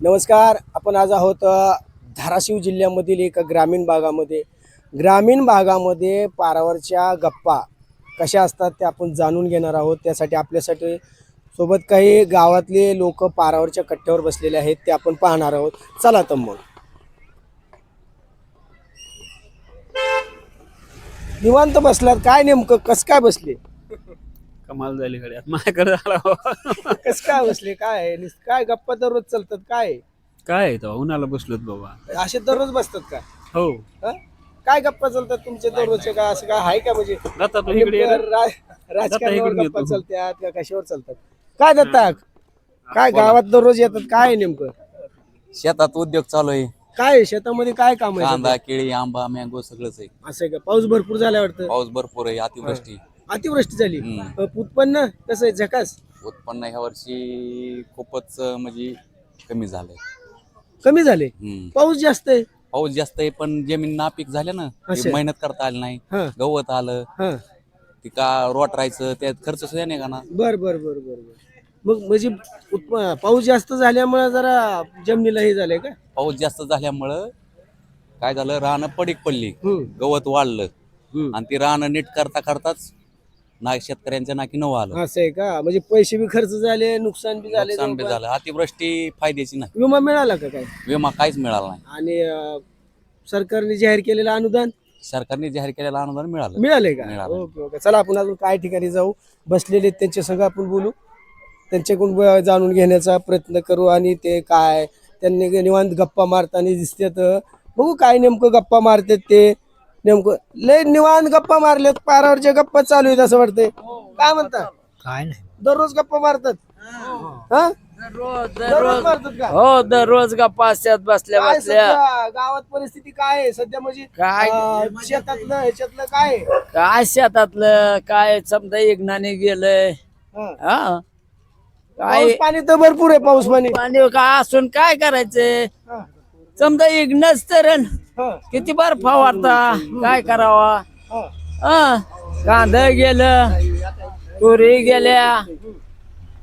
नमस्कार आपण आज आहोत धाराशिव जिल्ह्यामधील एका ग्रामीण भागामध्ये. ग्रामीण भागामध्ये पारावरच्या गप्पा कशा असतात ते आपण जाणून घेणार आहोत. त्यासाठी आपल्यासाठी सोबत काही गावातले लोक पारावरच्या कट्ट्यावर बसलेले आहेत ते आपण पाहणार आहोत. चला तर मग. निवांत बसलात? काय नेमकं? कसं काय बसले? कमाल झाली गड्या माझ्याकडे झाला. कसं काय बसले? काय आहे? काय गप्पा दररोज चालतात? काय? आहे? काय तो उन्हाला बसलोत बाबा. असे दररोज बसतात का? हो. हा? काय गप्पा चालतात तुमचे दररोजचे? काय असं काय आहे का म्हणजे? जाता तू इकडे ये. रे. रा- राजकारणावर इकडून गप्पा येतो. चालतात का कशावर चालतात? काय दत्ता? काय गावात दररोज येतात? काय आहे नेमकं? शेतात उद्योग चालू आहे. काय आहे? शेतामध्ये काय काम आहे कांदा केळी आंबा मँगो सगळंच आहे. असं आहे का? पाऊस भरपूर झाला वाटतं? पाऊस भरपूर आहे अतिवृष्टी. अतिवृष्टी झाली. हम्म. अ, उत्पन्न कसं आहे? झकास? उत्पन्न ह्या वर्षी खूपच अं, म्हणजे कमी झालंय. कमी झाले हम्म. पाऊस जास्त आहे. पाऊस जास्त आहे पण जमीन नापीक झाल्या ना असं. मेहनत करता आली नाही. हा. गवत आलं. हा. ती का रोट राहायचं त्यात खर्च सुद्धा नाही का ना बर बर बर बर बर. मग म्हणजे उत्प- पाऊस जास्त झाल्यामुळे जरा जमिनीला हे झालंय का? पाऊस जास्त झाल्यामुळं काय झालं? रानं पडीक पडली. हम्म. गवत वाढलं. हम्म. आणि ती रानं नीट करता करताच ना शेतकऱ्यांच्या नाकी नवं आलं. असं आहे का? म्हणजे पैसे बी खर्च झाले नुकसान बी झाले नुकसान बी झालं. अतिवृष्टी फायद्याची नाही. विमा मिळाला का काय? विमा काहीच मिळाला नाही. आणि अं, सरकारने जाहीर केलेलं अनुदान? सरकारने जाहीर केलेलं अनुदान मिळालं. मिळालंय का? मिळालं. Okay okay. चला आपण अजून काय ठिकाणी जाऊ? बसलेले आहेत, त्यांच्या संग आपण बोलू. त्यांच्याकडून ब- जाणून घेण्याचा प्रयत्न करू आणि ते काय त्यांनी निवांत गप्पा मारताना दिसतात. बघू काय नेमकं गप्पा मारतात ते. नेमकं लय निवांत गप्पा मारलेत पारावरच्या गप्पा चालू आहेत असं वाटतंय. काय म्हणता? काय नाही. दररोज गप्पा मारतात? हा. दररोज दररोज मारतात का? हो दररोज गप्पा असतात बसल्या काय बसल्या. सध्या गावात परिस्थिती काय आहे? सध्या म्हणजे काय? अं, शेतातलं ह्याच्यातलं काय आहे? काय शेतातलं काय समजा इग्नाने गेलंय. हा. हा? काय पाऊस पाणी तर भरपूर आहे पाऊस पाणी. पाणी काय असून काय करायचंय? हा. समजा इग्नच तर हा. किती बार फवारता काय करावा? हा. कांदा गेलं तुरी गेल्या.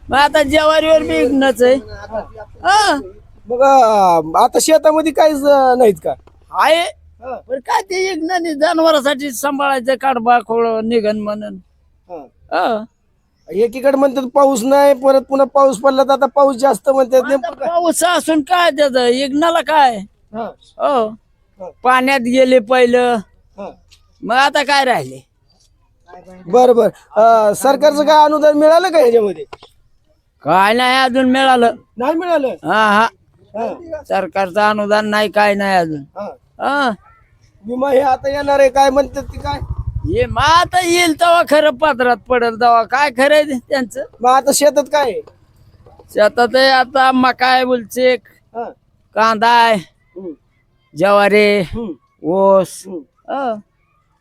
मग आता जेवारीवर बी इग्नच आहे. हा. मग अं, आता शेतामध्ये काहीच अं, नाहीत का? आहे. पण काय ते इग्नाने जनावरांसाठी सांभाळायचं? काढबा खोळ निघन म्हणून. हा. हा. एकीकडे म्हणतात पाऊस नाही परत पुन्हा पाऊस पडला तर आता पाऊस जास्त म्हणतात. आता नेमकं काय? पाऊस असून काय त्याचं? इग्नाला काय? हा. हो. पाण्यात गेले पहिलं. हा. मग आता काय राहिले? बर बर अं, सरकारचं काय अनुदान मिळालं का ह्याच्यामध्ये काय नाही अजून मिळालं. नाही मिळालं? हा हा. हा. सरकारचं अनुदान नाही काय नाही अजून. हा. हा. विमा हे आता येणार आहे काय म्हणतात ते काय? हे मग आता येईल तेव्हा खरं पात्रात पडेल तेव्हा काय खरं आहे ते त्यांचं मग आता शेतात काय आहे? शेतात आहे आता मका आहे बोलचे हा. कांदा आहे हम्म. ज्वारी हम्म. ऊस हम्म. हा.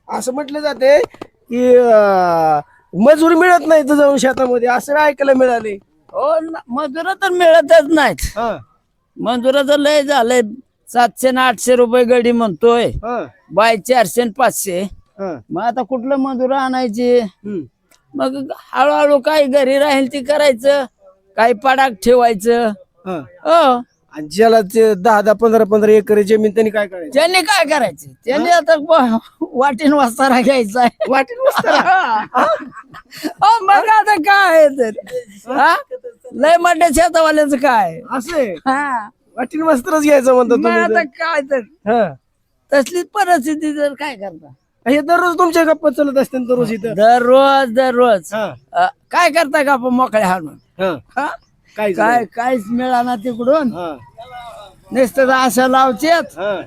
असं म्हटलं जाते की अं, मजूर मिळत नाही तर जाऊन शेतामध्ये असं ऐकायला मिळाले हो ना, मजुरा तर मिळतच नाहीत हा मजुराचं लय झालंय सातशे ना आठशे रुपये गडी म्हणतोय हा बाय चारशे न पाचशे मग आता कुठलं मजूर आणायचे. मग हळूहळू काही घरी राहील ती करायचं काही पडाक ठेवायचं. हा. आणि ज्याला ते दहा दहा पंधरा पंधरा एकर जमीन त्यांनी काय करायचं? त्यांनी काय करायचं? त्यांनी आता ब- वाटीन वाजताना घ्यायचा वाटेल मग आता काय आहे तर? हा? लय मोठ्या शेतावाल्याचं काय? असं हा. वाटील वस्त्रच घ्यायचं म्हणतो मग तुम्ही आता. काय तर? हा. तसलीच परिस्थिती जर काय करता? हे दररोज तुमच्या गप्पा चालत असते दररोज इथं? दररोज दररोज. हा, अ, काय करता का आपण मोकळ्या हाणून हा. हा? काय काय काहीच मिळाना तिकडून? हा, नुसतं आशा लावचेत. हा.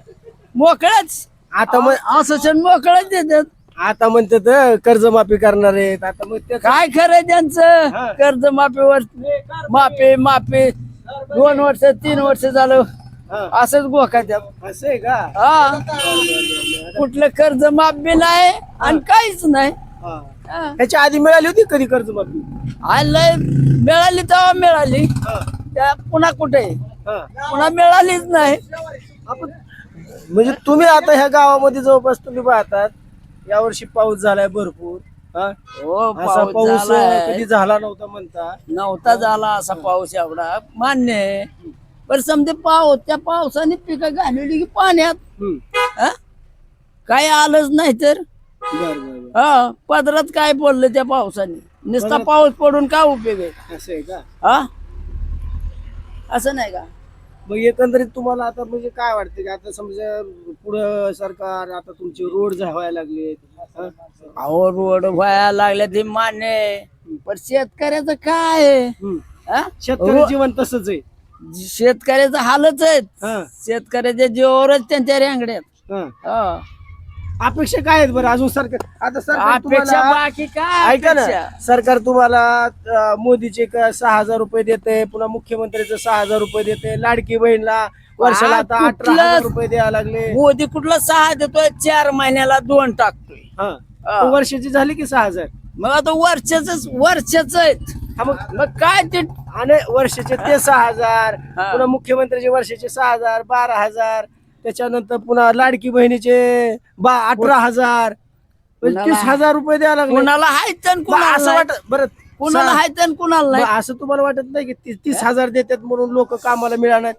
मोकळच. आता मग असं क्षण मोकळच देतात. आता म्हणतात कर्जमाफी करणार आहेत. आता मग ते काय खरंय त्यांचं? कर्ज माफीवर माफी माफी. दोन वर्ष तीन वर्ष झालं. असंच गोखा द्या असं आहे का? हा. कुठलं कर्ज माफ बी नाही आणि काहीच नाही. हा. हा. ह्याच्या आधी मिळाली होती कधी कर्जमाफी आणि लय मिळाली तेव्हा मिळाली. हा, त्या पुन्हा कुठे? हा. पुन्हा मिळालीच नाही. आपण म्हणजे तुम्ही आता ह्या गावामध्ये जवळपास तुम्ही पाहतात यावर्षी पाऊस झालाय भरपूर. हा? हो असा पाऊस पाऊस झालाय. कधी झाला नव्हता म्हणता. नव्हता झाला असा पाऊस एवढा. मान्य आहे. पण समजे पाऊस त्या पावसाने पिकं घालवली की पाण्यात. हा? काय आलंच नाही तर? बर बर बर. हा पदरात काय पडलं त्या पावसाने? नुसता पाऊस पडून काय उपयोग आहे? असं आहे का? हा? असं नाही का? मग एकंदरीत तुम्हाला आता म्हणजे काय वाटतं की आता समजा पुढं सरकार आता तुमचे रोड व्हायला लागले. अहो रोड व्हायला लागल्या ते मान्य आहे. पण शेतकऱ्याचं काय आहे? हा? शेतकरी जीवन तसंच आहे. शेतकऱ्याचं हालच आहेत. हा, शेतकऱ्याच्या जीवावरच त्यांच्या रेंगड्यात हा. हा. अपेक्षा काय आहेत बरं अजून सरकार? आता सरकार अपेक्षा तुम्हाला बाकी काय ऐका ना अपेक्षा? सरकार तुम्हाला अं, मोदीचे क- सहा हजार रुपये देते पुन्हा मुख्यमंत्र्याचं सहा हजार रुपये देते लाडकी बहीणला वर्षाला आ, आता अठरा हजार रुपये द्यायला लागले. मोदी कुठला सहा देतोय? चार महिन्याला दोन टाकतोय. हा. वर्षाची झाली की सहा हजार? मग आता वर्षाच वर्षाच आहेत. हा मग मग काय ते आणि वर्षाचे ते सहा हजार हा. पुन्हा मुख्यमंत्र्याचे वर्षाचे सहा हजार बारा हजार त्याच्यानंतर पुन्हा लाडकी बहिणीचे बा अठरा हजार. म्हणजे तीस हजार रुपये द्यायला लागले. कुणाला आणि मग कुणाला असं. वाटत बरं कुणाला सा- हायत आणि कुणाला मग नाही असं तुम्हाला वाटत नाही की ती- तीस हजार देतात म्हणून लोक कामाला मिळणार नाहीत?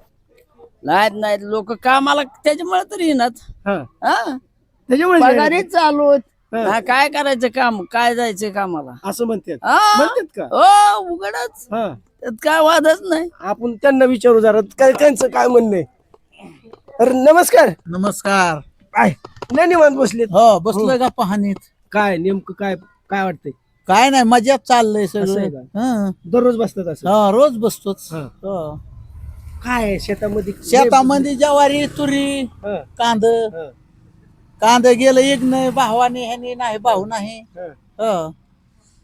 नाहीत लोक कामाला त्याच्यामुळे तरी येणार हा. हा. त्याच्यामुळे चालू आहेत. हा. हा, काय करायचं काम? काय जायचं कामाला? असं म्हणतात. हा? म्हणतात का? हो उघडच. हा. त्यात काय वादच नाही. आपण त्यांना विचारू जरा काय त्यांचं काय म्हणणं आहे? अरे नमस्कार. नमस्कार. काय नाही निवांत बसलेत. हो बसलोय का पाहणीत? काय नेमकं काय काय वाटतंय? काय नाही मजात चाललंय असं आहे सगळं? हं. दररोज बसतात असं? हो, रोज बसतोच. हा. हो. काय आहे शेतामध्ये? शेतामध्ये ज्वारी तुरी हा, कांद हा, कांद गेलं एक नाही भावाने ह्यानी नाही भाऊ नाही. हा. हो.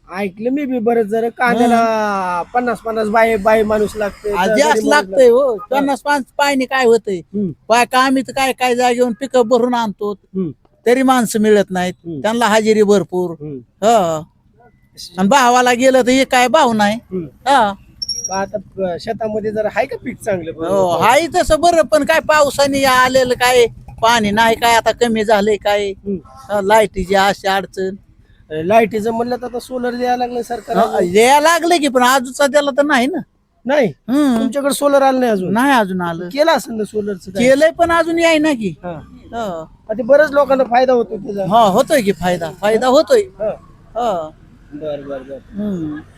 ऐकलं मी बी बरं जरा कांद्याला पन्नास पन्नास बाय बाय माणूस लागते आज जास्त लागतंय हो. पन्नास पाच पायने काय होतंय? बाय का आम्ही तर काय काय जागेवर पिकअप भरून आणतो तरी माणसं मिळत नाहीत. त्यांना हजेरी भरपूर. हो. आणि भावाला गेलं तर हे काय भाव नाही. हा. आता प- शेतामध्ये जरा आहे का पीक चांगलं? हो हाय तसं बरं पण काय पावसाने आलेलं काय? पाणी नाही काय आता कमी झालंय काय. लाईटीची अशी अडचण. लाईटीचं म्हणलं तर आता सोलर द्यायला लागलं सरकार यायला लागले की पण अजूनचा त्याला तर नाही ना. नाही. तुमच्याकडे सोलर आलं नाही अजून? नाही अजून आलं. केलं असेल ना सोलरचं? केलंय पण अजून याय ना की. आता बऱ्याच लोकांना फायदा होतो त्याचा. हो, होतोय की फायदा. फायदा होतोय. बर बर बर.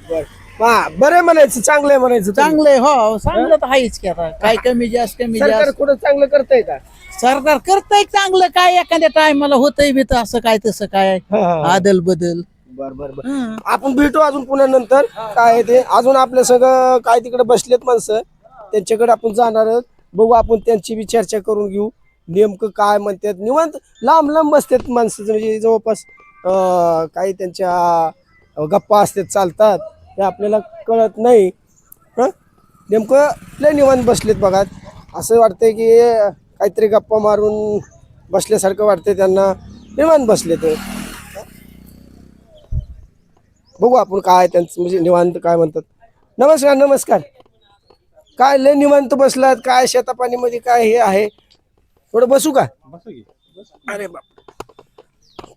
बर. हा, बरं म्हणायचं चांगलं आहे म्हणायचं तुम्ही. चांगलंय हो चांगलं तर आहेच की आता. काय कमी जास्त कमी सरकार जास्त. कुठं चांगलं करतंय का? सरकार करताय चांगलं काय एखाद्या टायमाला होतंय बी तर असं काय तसं काय. आदल बदल. बर बर बर. आपण भेटू अजून पुन्हा नंतर. काय आहे ते? अजून आपल्या सगळं काय तिकडे बसलेत माणसं त्यांच्याकडे आपण जाणार आहोत. बघू आपण त्यांची बी चर्चा करून घेऊ. नेमकं काय म्हणतात? निवांत लांब लांब बसतात माणसं. म्हणजे जवळपास अं, काही त्यांच्या गप्पा असतात चालतात. ते आपल्याला कळत नाही. हं? नेमकं लय निवांत बसलेत बघा. असं वाटतंय की काहीतरी गप्पा मारून बसल्यासारखं वाटतंय त्यांना. निवांत बसले ते बघू आपण काय त्यांचं म्हणजे निवांत काय म्हणतात. नमस्कार नमस्कार. काय लय निवांत बसलात? काय शेतापाणीमध्ये काय हे आहे? थोडं बसू का. अरे बाप.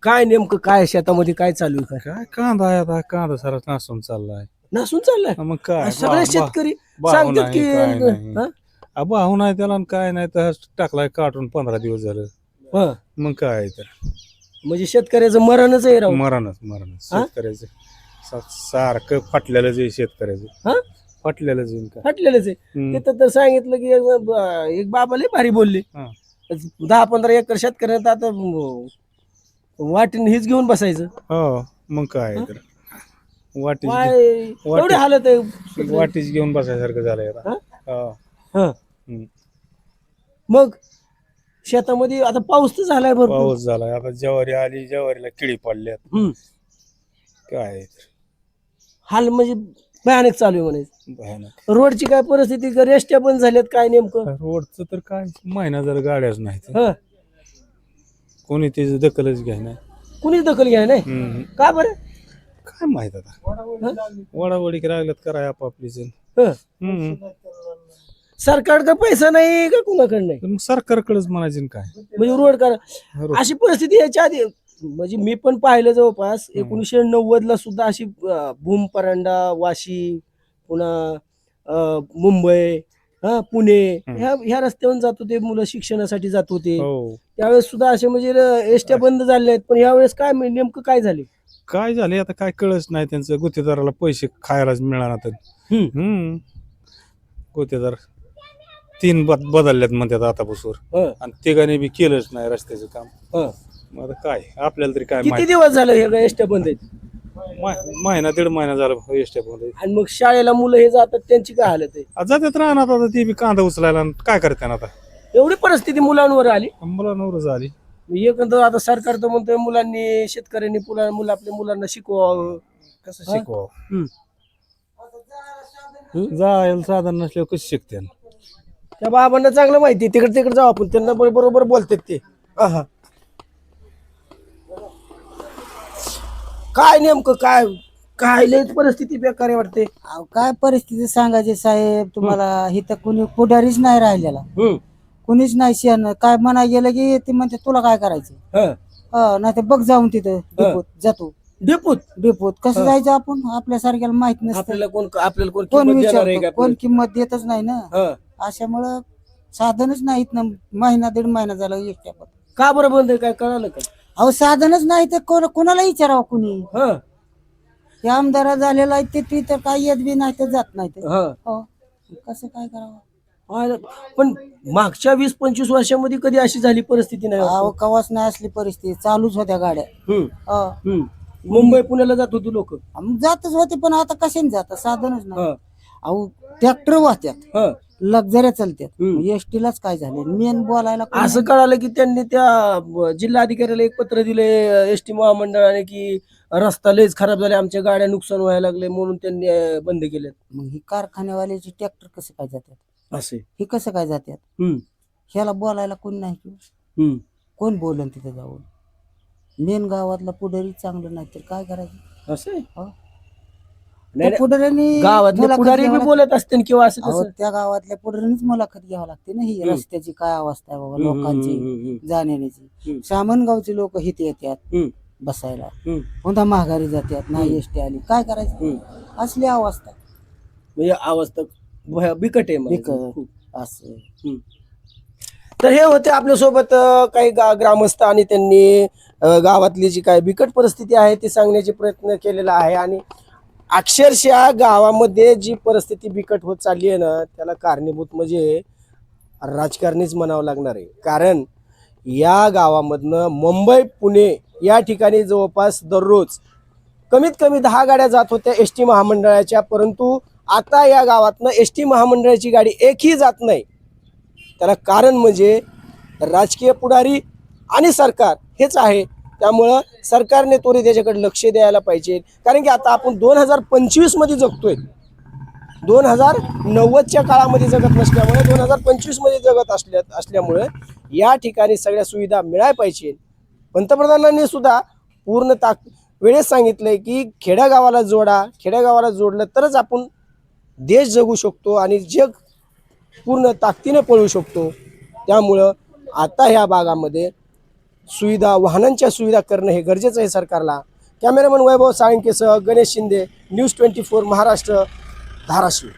काय नेमकं काय शेतामध्ये काय चालू आहे काय काय कांदा आहे आता कांदा सारा नासून चाललाय नसून चाललंय मग काय सगळे बा- बा- शेतकरी भाव सांगतात नाही, की काय नाही. हं? आ, भाव नाही त्याला आणि काय नाही तर टाकलाय काढून पंधरा दिवस झालं हं. मग काय तर म्हणजे शेतकऱ्याचं मरणच आहे राव मरणच मरणच हा? शेतकऱ्याचं सा- सारखं फाटलेलंच आहे शेतकऱ्याचं? फाटलेलंच आहे काय हटलेलंच आहे हम्म. तिथं तर सांगितलं की एक बाबा लय भारी बोलले हा. दहा पंधरा एकर शेतकऱ्यात आता वाटीन हेच घेऊन बसायचं. हो मग काय तर. काय वाटी- एवढी हालत आहे. वाटीच घेऊन बसायसारखं झालंय आता. हा? हो. हम्म. मग शेतामध्ये आता पाऊस तर झालाय भरपूर. पाऊस झालाय. आता ज्वारी आली ज्वारीला किडी पडल्यात. हम्म. काय? तर. हाल म्हणजे भयानक चालू आहे म्हणायचं भयानक. रोडची काय परिस्थिती रेस्ट्या पण झाल्यात काय नेमकं? रोडचं तर काय? महिना जर गाड्याच नाहीत. हं. कोणी त्याची दखलच घ्याय नाही कुणीच दखल घ्या नाही हम्म. का बरं काय माहीत आता वडावडी लागल्यात कराय हं. हम्म. सरकारकडे पैसा नाही का कुणाकडे नाही तर मग सरकारकडेच म्हणायचे न काय म्हणजे रोड करा. अशी परिस्थिती याच्या आधी म्हणजे मी पण पाहिलं जवळपास एकोणीसशे नव्वद ला सुद्धा अशी अं, भूम परांडा वाशी पुन्हा अं, मुंबई हा पुणे. ह्या ह्या रस्त्यावरून जात होते मुलं शिक्षणासाठी जात होते. हो. त्यावेळेस सुद्धा असे म्हणजे एसट्या बंद झाल्या आहेत. पण यावेळेस काय म्हणजे नेमकं काय झाले? काय झाले? आता काय कळच नाही त्यांचं. गुत्तेदाराला पैसे खायलाच मिळणार तर हम्म. हम्म. गुत्तेदार तीन बद बदलल्यात म्हणतात आतापासून. हं, आणि तिघांनी बी केलंच नाही रस्त्याचं काम. हं. मग आता काय? आपल्याला तरी काय किती माहिती? दिवस झालं हे एसट्या बंद आहेत? मा- महिना दीड महिना झाला बंद आणि मग शाळेला मुलं हे जातात त्यांची काय हालत आहे? आता जातात राहणार आता ती बी कांदा उचलायला आणि काय करते आता? एवढी परिस्थिती मुलांवर आली? मला नवरं झाली एकंदर आता सरकार तर म्हणतोय मुलांनी शेतकऱ्यांनी मुला मुलं आपल्या मुलांना शिकवावं. कसं हा? शिकवा हम्म. जायला साधन नसल्यावर कसं शिकते त्या बाबांना चांगलं माहिती. तिकडे तिकडे जाऊ आपण. त्यांना बरो- बरोबर बोलतात ते. आहा. काय नेमकं काय काय लय परिस्थिती बेकार आहे वाटते. अहो, काय परिस्थिती सांगायची साहेब? तुम्हाला इथं कुणी पुढारीच नाही राहिलेला. कुणीच नाही शेण. काय म्हणा गेलं की ते म्हणते तुला काय करायचं? नाही तर बघ जाऊन तिथं डेपोत जातो. डेपूत? डेपोत. कसं. जायचं आपण? आपल्यासारख्याला माहीत नसतं. आपल्याला कोण आपल्याला कोण कोण किंमत देणार आहे विचारतो कोण किंमत देतच नाही ना? हा. अशामुळं साधनच नाहीत ना. महिना दीड महिना झाला एकट्या. का बरं बंद आहे? काय कळालं का? अहो साधनच नाही तर कोण कोणाला विचारावं कुणी? हा. ते आमदार झालेला आहे ते ती तर काय येत बी नाही तर जात नाही तर हा. हो. कसं काय करावं? पण मागच्या वीस पंचवीस वर्षामध्ये कधी अशी झाली परिस्थिती नाही अहो. कवाच नाही असली परिस्थिती चालूच होत्या गाड्या. हो. मुंबई पुण्याला जात होती लोक? जातच होते पण आता कशाने जातात साधनच नाही. अहो ट्रॅक्टर वाहत्यात. लक्झऱ्या चालत्यात. हम्म. एसटीलाच काय झाले मेन बोलायला कोणी असं कळालं की त्यांनी त्या जिल्हाधिकाऱ्याला एक पत्र दिले एस टी महामंडळाने की रस्ता लयच खराब झाले आमच्या गाड्या नुकसान व्हायला लागले म्हणून त्यांनी अं, बंद केलेत. मग ही कारखान्यावाल्याचे ट्रॅक्टर कसं काय जातात असे. हे कसं काय जातात हम्म, ह्याला बोलायला कोण नाही की? हम्म. कोण बोलन तिथे जाऊन? मेन गावातला पुढारी चांगलं नाही तर काय करायचं? असे? हो. त्या पुढाऱ्यांनी गावातले मुलाखत पुढारी घ्यावं बी बोलत असतील किंवा असं अहो, कसं त्या गावातल्या पुढाऱ्यांनीच मुलाखत घ्यावं लागते ना ही. रस्त्याची काय अवस्था आहे बाबा लोकांची हम्म, जाण्याची. सामनगावचे लोक इथे येतात हम्म. बसायला हम्म. पुन्हा माघारी जातात नाही एसटी आली काय करायचं. असली अवस्था म्हणजे अवस्था भय- बिकट आहे. बिकट. खूप. असं तर हे होते आपल्यासोबत अं, काही गा ग्रामस्थ आणि त्यांनी अं, गावातली जी काय बिकट परिस्थिती आहे ती सांगण्याचे प्रयत्न केलेला आहे आणि अक्षरशः गावामध्ये जी परिस्थिती बिकट होत चालली आहे ना त्याला कारणीभूत म्हणजे राजकारणीच म्हणावं लागणार आहे. कारण या गावामधनं मुंबई पुणे या ठिकाणी जवळपास दररोज कमीत कमी दहा गाड्या जात होत्या एस टी महामंडळाच्या परंतु आता या गावातनं एस टी महामंडळाची गाडी एकही जात नाही. त्याला कारण म्हणजे राजकीय पुढारी आणि सरकार हेच आहे. त्यामुळं सरकारने त्वरित याच्याकडे लक्ष द्यायला पाहिजे. कारण की आता आपण दोन हजार पंचवीसमध्ये जगतोय. दोन हजार नव्वदच्या काळामध्ये जगत नसल्यामुळे दोन हजार पंचवीसमध्ये जगत असल्या असल्यामुळे या ठिकाणी सगळ्या सुविधा मिळाय पाहिजे. पंतप्रधानांनी सुद्धा पूर्ण ताक वेळेस सांगितलंय की खेड्यागावाला जोडा खेड्यागावाला जोडलं तरच आपण देश जगू शकतो आणि जग पूर्ण ताकदीने पळू शकतो. त्यामुळं आता ह्या भागामध्ये सुविधा वाहनांच्या सुविधा करणं हे गरजेचं आहे सरकारला. Cameraman Vaibhav साळंकेसह Ganesh Shinde news twenty four Maharashtra Dharashiv.